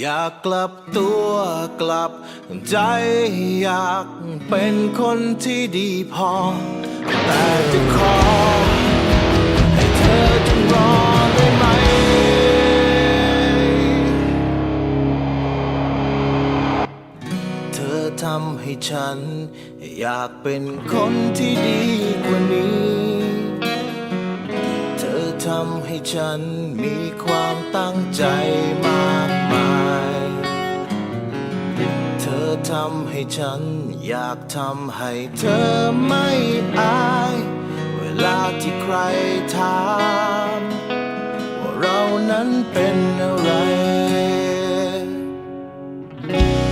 อยากกลับตัวกลับใจอยากเป็นคนที่ดีพอ แต่จะขอให้เธอจงรอได้ไหม เธอทำให้ฉัน อยากเป็นคนที่ดีกว่านี้ เธอทำให้ฉันมีความตั้งใจมาก ทำให้ฉัน อยากทำให้เธอไม่อาย เวลาที่ใครถามว่าเรานั้นเป็นอะไร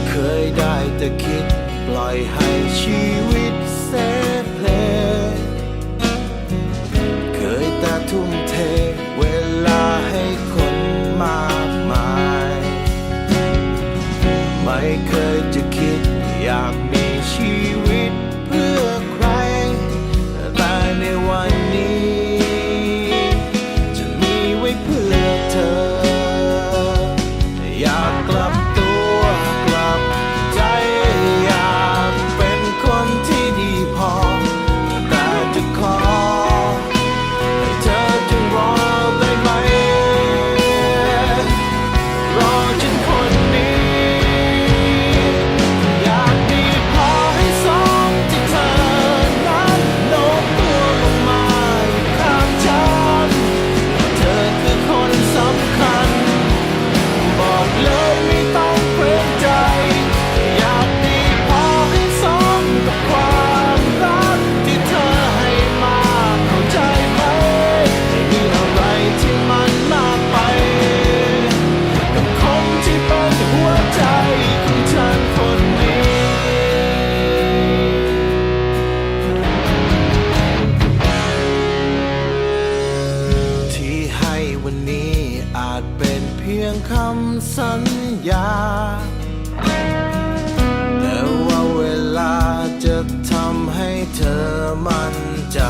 เคยได้แต่คิดปล่อยให้ชีวิตเซเพลเคยแต่ทุ่มเทเวลาให้คนมากมาย ไม่เคย พียงคำสัญญา แต่ว่าเวลาจะทำให้เธอมั่นใจ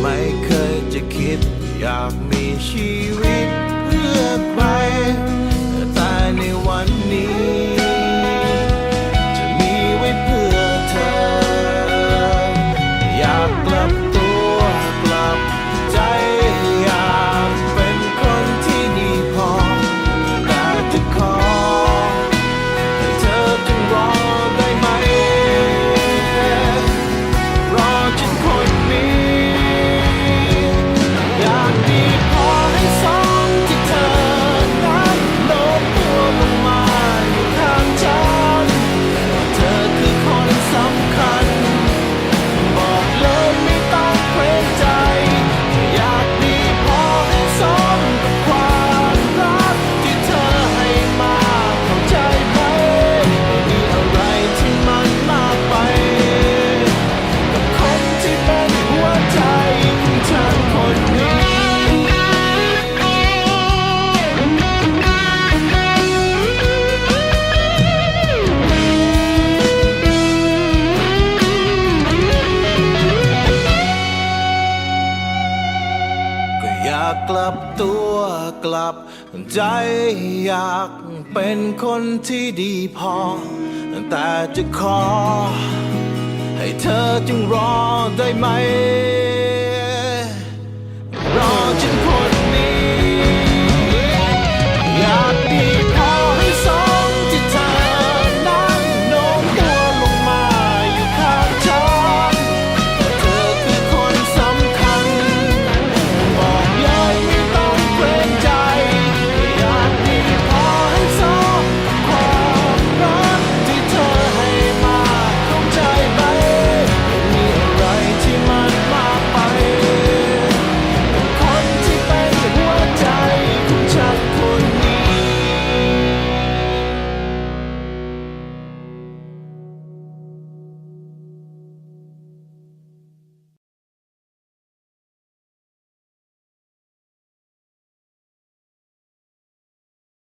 ไม่เคยจะคิดอยากมีชีวิต กลับ ใจอยากเป็นคนที่ดีพอ แต่จะขอ ให้เธอจึงรอได้ไหม